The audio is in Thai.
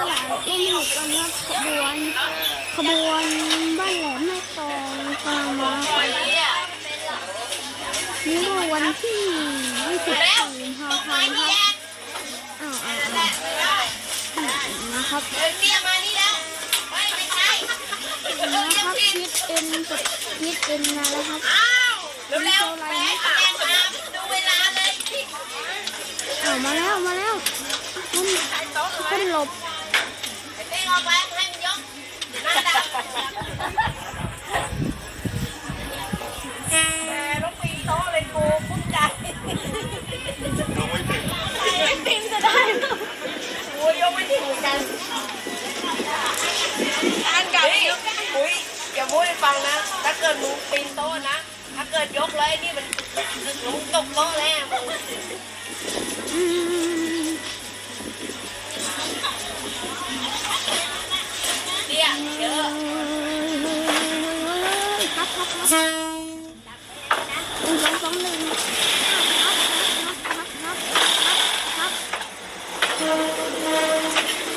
ตลาดก็มีกันครับขบวนขบวนบ้านแหลมแม่กลองกำลังมานี่เมื่อวันที่24กุมภาพันธ์ครับอ้าวอ้าวนะครับนะครับคิดเอ็นกับคิดเอ็นมาแล้วครับอ้าวเร็วๆแม่แม่มาดูเวลาเลยอ้าวมาแล้วมาแล้วคุณคุณหลบ ฟังนะ ถ้าเกิดมึงปีนโต๊ะนะ ถ้าเกิดยกเลยนี่มันลุงตกโต๊ะแล้วมึง หนึ่งสองสองหนึ่งครับครับครับครับครับ